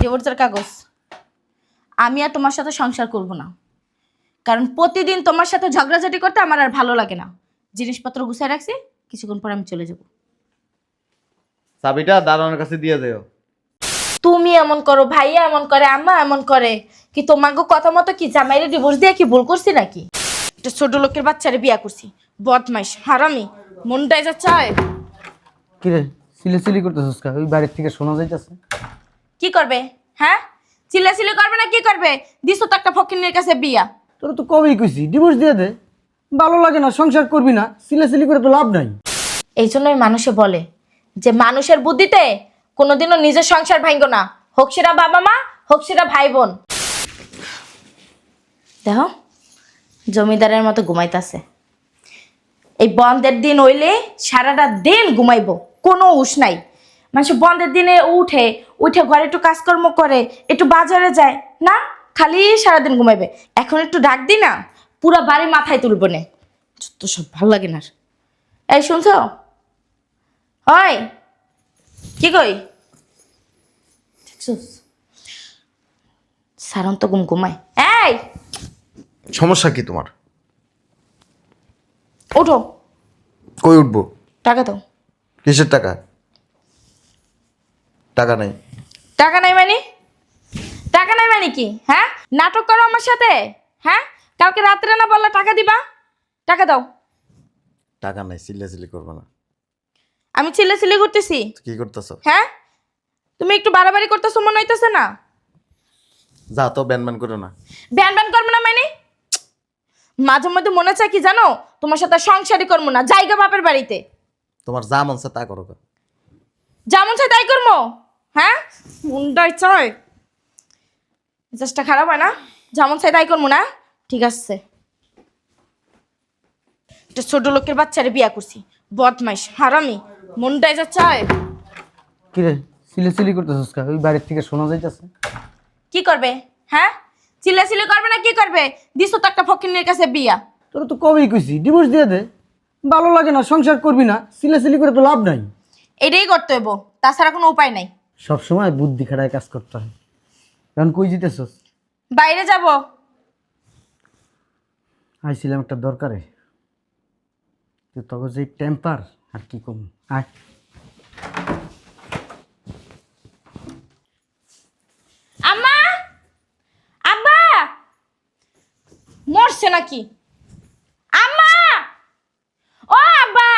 ডিভোর্সের কাগজ। আমি আর তোমার সাথে সংসার করব না। কারণ প্রতিদিন তোমার সাথে ঝগড়াঝাটি করতে আমার আর ভালো লাগে না। জিনিসপত্র গুছাই রাখছি কিছুক্ষণ পর আমি চলে যাব। চাবিটা দারোয়ানের কাছে দিয়ে যেও তুমি এমন করো ভাইয়া এমন করে আম্মা এমন করে। কি তোমাকে কথা মতো কি জামাইরে ডিভোর্স দিয়ে কি ভুল করছি নাকি? একটা ছোট লোকের বাচ্চারে বিয়া করছি। বদমাইশ হারামি। মনটাই যা চায়। কিরে সিলে সিলি করতেছিস কা? ওই বাড়ির থেকে শোনা যাইতেছে। কি করবে? হ্যাঁ? চিল্লাচিল্লি করবে না কি করবে? দিছো তো একটা ফকিনের কাছে বিয়া। তোর তো কবেই কইছি ডিভোর্স দিয়ে দে। ভালো লাগে না সংসার করবি না সিলে সিলি করে তো লাভ নাই। এই জন্যই মানুষে বলে যে মানুষের বুদ্ধিতে কোনোদিনও নিজের সংসার ভাঙ্গ না। হোক সেটা বাবা মা হোক সেটা ভাই বোন। দেখো জমিদারের মতো ঘুমাইতাছে। এই বন্ধের দিন হইলে সারাটা দিন ঘুমাইবো কোনো উস নাই। মানুষ বন্ধের দিনে উঠে উঠে ঘরে একটু কাজকর্ম করে একটু বাজারে যায় না? খালি সারাদিন ঘুমাইবে। এখন একটু ডাক দি না পুরা বাড়ি মাথায় তুলবো নে। তো সব ভালো লাগে না আর। এই শুনছ? হয় কি কই? সারন তো ঘুম ঘুমায়। এই! সমস্যা কি তোমার? ওঠো। কই উঠবো? টাকা দাও। কিসের টাকা? টাকা নাই। টাকা নাই মানে? টাকা নাই মানে কি? হ্যাঁ? নাটক করো আমার সাথে। হ্যাঁ? কালকে রাত্রে না বললে টাকা দিবা? টাকা দাও। টাকা নাই চিল্লাচিল্লি করব না। আমি ছিলে করতেছি। কি করতেছো? হ্যাঁ? তুমি একটু বাড়াবাড়ি করতেছো মনে হইতেছে না? যা তো ব্যান ব্যান করো না। ব্যান ব্যান করব না মানে? মাঝে মধ্যে মনে চায় কি জানো? তোমার সাথে সংসারই করব না জায়গা বাপের বাড়িতে। তোমার যা মন চায় তা করো গা। যেমন চাই তাই করব? হ্যাঁ? মুন্ডাই চাই মেজাজটা খারাপ হয় না? যেমন চাই তাই করব না? ঠিক আছে। একটা ছোট লোকের বাচ্চারে বিয়া করছি। বদমাইশ হারামি। মুন্ডাই যা চায়। কিরে সিলে সিলি করতেছিস কা? ওই বাড়ির থেকে শোনা যাইতেছে। কি করবে? হ্যাঁ? চিল্লাচিল্লি করবে না কি করবে? দিছো তো একটা ফকিনের কাছে বিয়া। তোর তো কবেই কইছি ডিভোর্স দিয়ে দে। ভালো লাগে না সংসার করবি না সিলে সিলি করে তো লাভ নাই। এটাই করতে হইব তাছাড়া কোনো উপায় নাই। সব সময় বুদ্ধি খাটায় কাজ করতে হয়। কারণ কই জিতেছস? বাইরে যাব। আইছিলাম একটা দরকারে। তো তখন যে টেম্পার আর কি কম? আয়। আম্মা! আব্বা! মরছে নাকি আম্মা ও আব্বা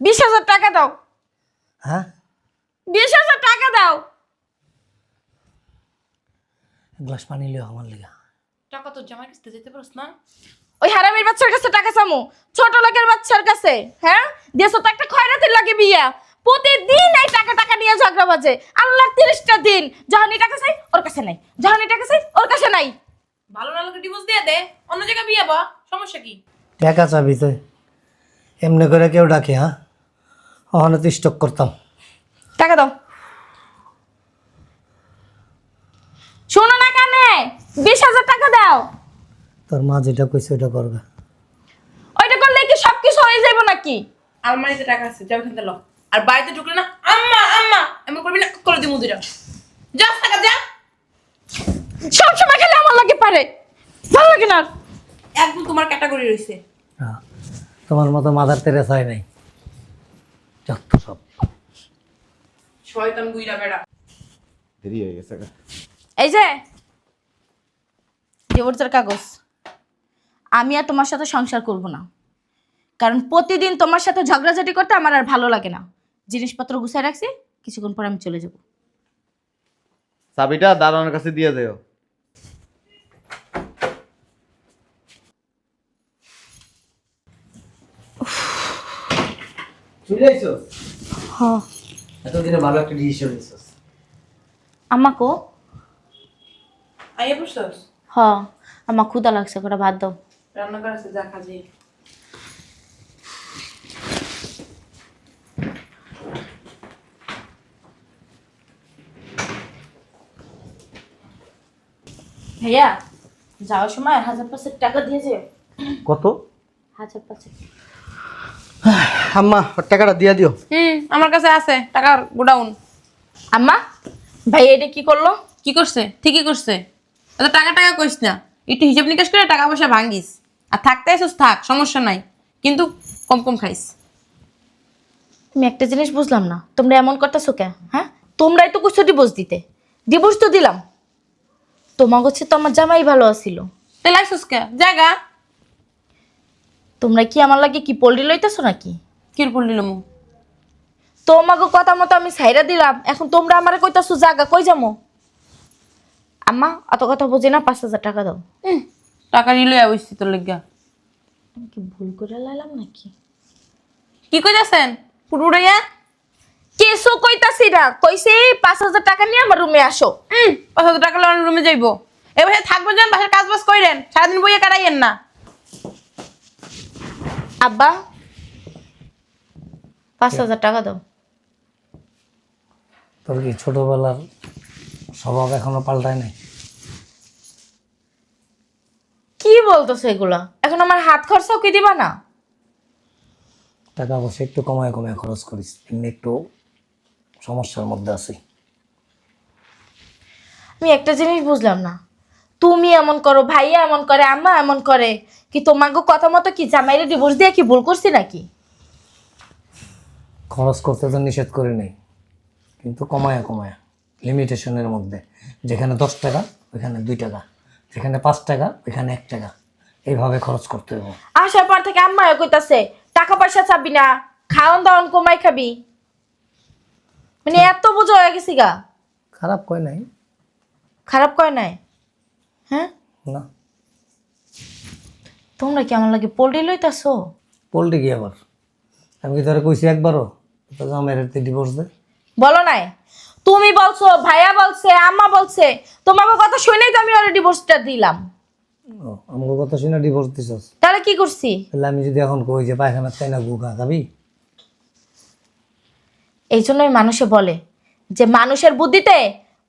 বিশ হাজার টাকা দাও। হ্যাঁ? বিশ হাজার টাকা দাও। গ্লাস পানি লিও আমার লেগা। টাকা তো জামাই কাছে যেতে পারস না? ওই হারামির বাচ্চার কাছে টাকা চামু। ছোট লোকের বাচ্চার কাছে হ্যাঁ? দেশো তো একটা খয়রাতির লাগে বিয়া। প্রতিদিন এই টাকা টাকা নিয়ে ঝগড়া বাজে। আল্লাহ তিরিশটা দিন। যখনই টাকা চাই ওর কাছে নাই। যখনই টাকা চাই ওর কাছে নাই। ভালো না লোকে ডিভোর্স দিয়ে দে। অন্য জায়গায় বিয়ে বা সমস্যা কি? টাকা চাবি তো এমনি করে কেউ ডাকে হ্যাঁ? ওখানে তো স্টক করতাম। টাকা দাও। শোনো না কানে বিশ হাজার টাকা দাও। তোর মা যেটা কইছে ওইটা করবে। ওইটা করলে কি সব কিছু হয়ে যাব নাকি? আলমারিতে টাকা আছে যাও থেকে লো। আর বাড়িতে ঢুকলে না আম্মা আম্মা এমন করবি না করে দিই মুদিরা যা টাকা যা। সব সময় খেলে আমার লাগে পারে। ভালো লাগে না। একদম তোমার ক্যাটাগরি রয়েছে। হ্যাঁ তোমার মতো মাদার তেরেস হয় নাই। যত সব। শয়তান গুইরা বেড়া। দেরি হয়ে গেছে এই যে ডিভোর্সের কাগজ। আমি আর তোমার সাথে সংসার করব না। কারণ প্রতিদিন তোমার সাথে ঝগড়াঝাটি করতে আমার আর ভালো লাগে না। জিনিসপত্র গুছাই রাখছি কিছুক্ষণ পর আমি চলে যাব। চাবিটা দারোয়ানের কাছে দিয়ে যেও। চলে আইছো হ এতদিনে ভালো একটা ডিসিশন নিছিস আমাকেও। আইয়া বসছস? হ আমার ক্ষুদা লাগছে করে ভাত দাও। রান্না করা যা কাজে ভাইয়া যাওয়ার সময় হাজার পাঁচেক টাকা দিয়ে যে কত? হাজার পাঁচেক আম্মা টাকাটা দিয়া দিও। হুম আমার কাছে আছে টাকার গোডাউন। আম্মা ভাই এটা কি করল? কি করছে? ঠিকই করছে। এত টাকা টাকা কইস না। একটু হিসাব নিকাশ করে টাকা পয়সা ভাঙ্গিস আর থাকতে আসিস থাক সমস্যা নাই। কিন্তু কম কম খাইস। আমি একটা জিনিস বুঝলাম না। তোমরা এমন করতেছো কে হ্যাঁ? তোমরাই তো কিছু ডিভোর্স দিতে। ডিভোর্স তো দিলাম। তোমার হচ্ছে তো আমার জামাই ভালো আছিল। তাহলে আইসুস কে? জায়গা। তোমরা কি আমার লাগে কি পল্লি লইতেছো নাকি? কিরপুর নিল মু তোমাকে কথা মতো আমি ছাইরা দিলাম। এখন তোমরা আমারে কইতাছো জাগা কই যামো? আম্মা অত কথা বুঝি না পাঁচ হাজার টাকা দাও। টাকা নিলে আইসি তোর লেগা। আমি কি ভুল করে লাইলাম নাকি? কি কইতাছেন? পুরুড়াইয়া কেসো কইতাছি না। কইছে পাঁচ হাজার টাকা নিয়ে আমার রুমে আসো। পাঁচ হাজার টাকা লোন রুমে যাইবো। এ বাসায় থাকব যান বাসার কাজ বাজ কইরেন। সারাদিন বইয়ে কাটাইয়েন না। আব্বা পাঁচ হাজার টাকা দাও। তোর কি ছোটবেলার স্বভাব এখনও পাল্টায় নাই? কি বলতেছো এগুলা? এখন আমার হাত খরচাও কি দিবা না? টাকা পয়সা একটু কমায় কমায় খরচ করিস এমনি একটু সমস্যার মধ্যে আছি। আমি একটা জিনিস বুঝলাম না। তুমি এমন করো ভাইয়া এমন করে আম্মা এমন করে কি তোমাকে কথা মতো কি জামাইরে ডিভোর্স দিয়ে কি ভুল করছি নাকি? খরচ করতে তো নিষেধ করি নাই। কিন্তু কমায়া কমায়া লিমিটেশনের মধ্যে। যেখানে দশ টাকা ওইখানে দুই টাকা। যেখানে পাঁচ টাকা ওইখানে এক টাকা। এইভাবে খরচ করতে হবে আসার পর থেকে আম্মা কইতাছে টাকা পয়সা চাবি না খাওয়ান দাওয়ান কমাই খাবি। মানে এত বোঝা হয়ে গেছি গা। খারাপ কয় নাই? খারাপ কয় নাই? হ্যাঁ? না। তোমরা কি আমার লাগে পোল্ট্রি লইতাছো? পোল্ট্রি কি আবার? আমি কি তোরা কইছি একবারও? তো আমার ডিভোর্স দে। বলো নাই। তুমি বলছো ভাইয়া বলছে আম্মা বলছে তোমাকে কথা শুনেই তো আমি ওর ডিভোর্সটা দিলাম। ও আমাকে কথা শুনে ডিভোর্স দিছস? তাহলে কি করছি? তাহলে আমি যদি এখন কই যে পায়খানা তাই না গুখা খাবি? এই জন্যই মানুষে বলে যে মানুষের বুদ্ধিতে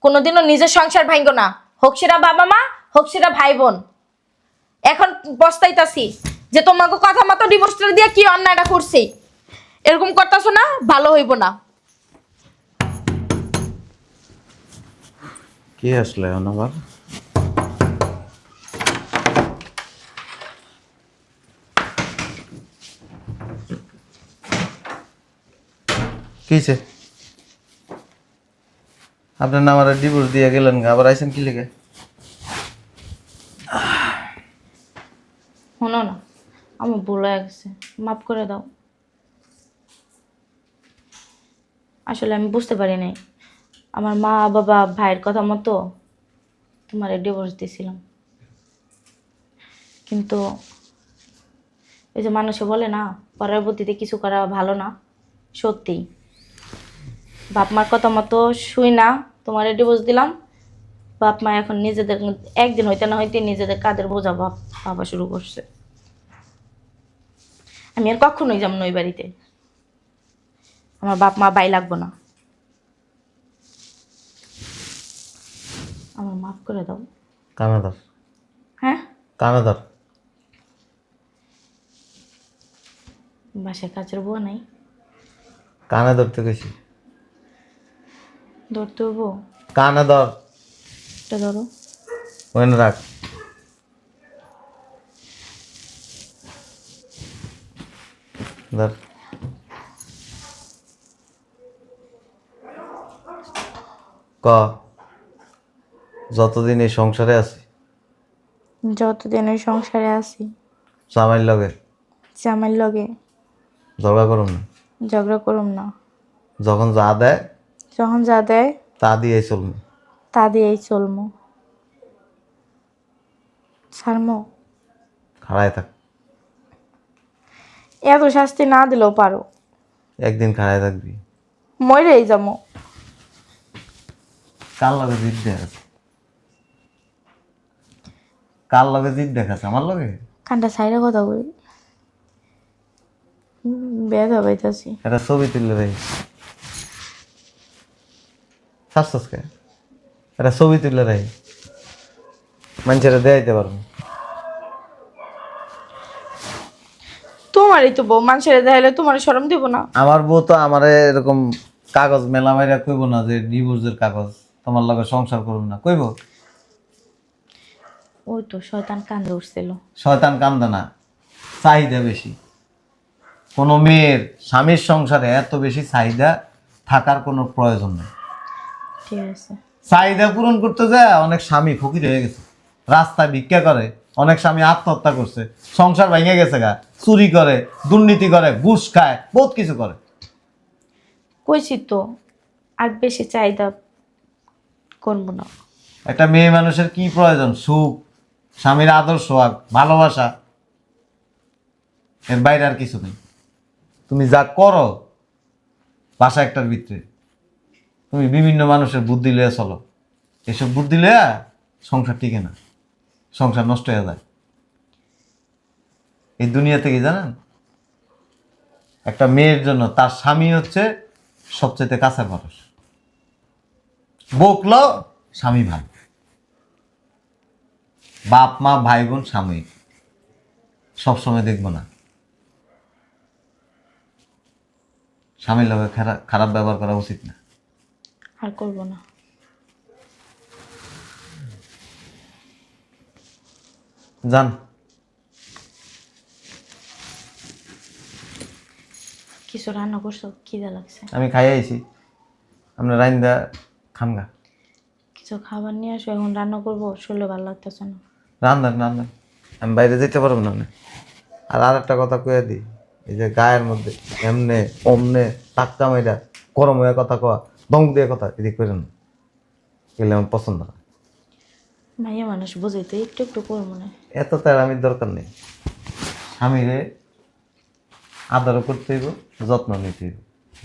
কোনোদিনও নিজের সংসার ভাঙ্গ না। হোক সেটা বাবা মা হোক সেটা ভাই বোন। এখন পস্তাইতাছি যে তোমাকে কথা মতো ডিভোর্সটা দিয়ে কি অন্যায়টা করছি? এরকম করতেছো না ভালো হইব না। কি আসলে এখন আবার? কিছে আপনার না আমার ডিভোর্স দিয়ে গেলেন গা, আবার আইসেন কি লেগে? শোনো না আমি ভুল হয়ে গেছে মাফ করে দাও। আসলে আমি বুঝতে পারি নাই। আমার মা, বাবা, ভাইয়ের কথা মতো তোমার ডিভোর্স দিয়েছিলাম। কিন্তু ওই যে মানুষে বলে না, পরবর্তীতে কিছু করা ভালো না, সত্যি। বাপ মার কথা মতো শুই না, তোমার ডিভোর্স দিলাম। বাপ মা এখন নিজেদের একদিন হইতে না হইতে নিজেদের কাদের বোঝা ভাবা শুরু করছে। আমি আর কখনোই যাব না ওই বাড়িতে। আমার বাপ মা বাই লাগবো না। আমার মাফ করে দাও। কানাদার। হ্যাঁ? কানাদার। বাসায় কাজের বুয়া নাই। কানে ধরতে গেছি ধরতে হব কানে ধর এটা ধরো। ওখানে রাখ। ধর। ক যতদিন এই সংসারে আছি। যতদিন ওই সংসারে আছি। জামাইর লগে? জামাইর লগে। ঝগড়া করুন না? ঝগড়া করুম না। যখন যা দেয় যখন যা দেয় তা দিয়ে চলবে তা দিয়েই চলমো। ছাড়মো? খাড়ায় থাক। এত শাস্তি না দিলেও পারো। একদিন খাড়ায় থাকবি। মরেই যাব। কার লগে জিদ দেখাস কার লগে জিদ দেখাস আমার লগে? কানটা সাইডে কথা বলি বেদা পাইতাছি। একটা ছবি তুললে রে শাসস কে? একটা ছবি তুললে রে মানুষেরা দেখাইতে পারব। তোমার তোমারই তো বউ মানুষের দেখাইলে তোমার শরম দিব না। আমার বউ তো আমার এরকম কাগজ মেলা মাইরা কইব না যে ডিভোর্সের কাগজ। তোমার লগে সংসার করুন না। কইব? ওই তো শয়তান কান্দে উঠছিল। শয়তান কান্দে না চাহিদা বেশি। কোনো মেয়ের স্বামীর সংসারে এত বেশি চাহিদা থাকার কোনো প্রয়োজন নেই। ঠিক আছে। চাহিদা পূরণ করতে যায় অনেক স্বামী ফকির হয়ে গেছে। রাস্তায় ভিক্ষা করে অনেক স্বামী আত্মহত্যা করছে। সংসার ভেঙে গেছে গা চুরি করে দুর্নীতি করে ঘুষ খায় বহুত কিছু করে। কইছি তো আর বেশি চাহিদা করব না। একটা মেয়ে মানুষের কি প্রয়োজন? সুখ, স্বামীর আদর্শ সোহাগ ভালোবাসা। এর বাইরে আর কিছু নেই। তুমি যা করো, বাসা একটার ভিতরে। তুমি বিভিন্ন মানুষের বুদ্ধি লয়ে চলো। এসব বুদ্ধি লইয়া সংসার টিকে না। সংসার নষ্ট হয়ে যায়। এই দুনিয়াতে কি জানেন? একটা মেয়ের জন্য তার স্বামী হচ্ছে সবচেয়ে কাছের মানুষ। বকলো স্বামী ভাই। বাপ মা ভাই বোন স্বামী। সবসময় দেখব না। স্বামীর লগে খারাপ খারাপ ব্যবহার করা উচিত না। আর করব না। জান কিছু রান্না করছ? খিদে লাগছে। আমি খাই আইছি। আমরা রাইন্দা খামগা কিছু খাবার নিয়ে আসো এখন রান্না করব শরীরে ভালো লাগতেছে না। রান্ধান রান্ধান আমি বাইরে যেতে পারব না। আর আর একটা কথা কয়ে দিই এই যে গায়ের মধ্যে এমনে অমনে টাক্কা মাইরা গরম হয়ে কথা কওয়া দম দিয়ে কথা এদিক করেন। না এগুলো আমার পছন্দ না। মাইয়া মানুষ বুঝে তো একটু একটু করব না। এত তার আমি দরকার নেই। স্বামীরে আদর করতে হইব যত্ন নিতে হইব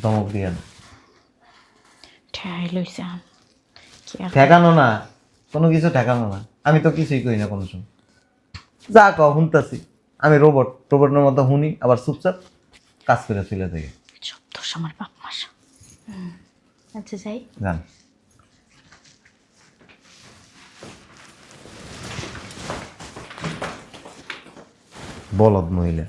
দমক দিয়ে না। লইছে। আম। কি আর ঠেকানো না কোনো কিছু ঠেকানো না। আমি তো কিছুই করি না কোনো সময়। যা কও শুনতাছি। আমি রোবট রোবটের মতো শুনি আবার চুপচাপ কাজ করে চলে থেকে সব দোষ আমার বাপ মাস আচ্ছা যাই। জান বলদ মহিলা।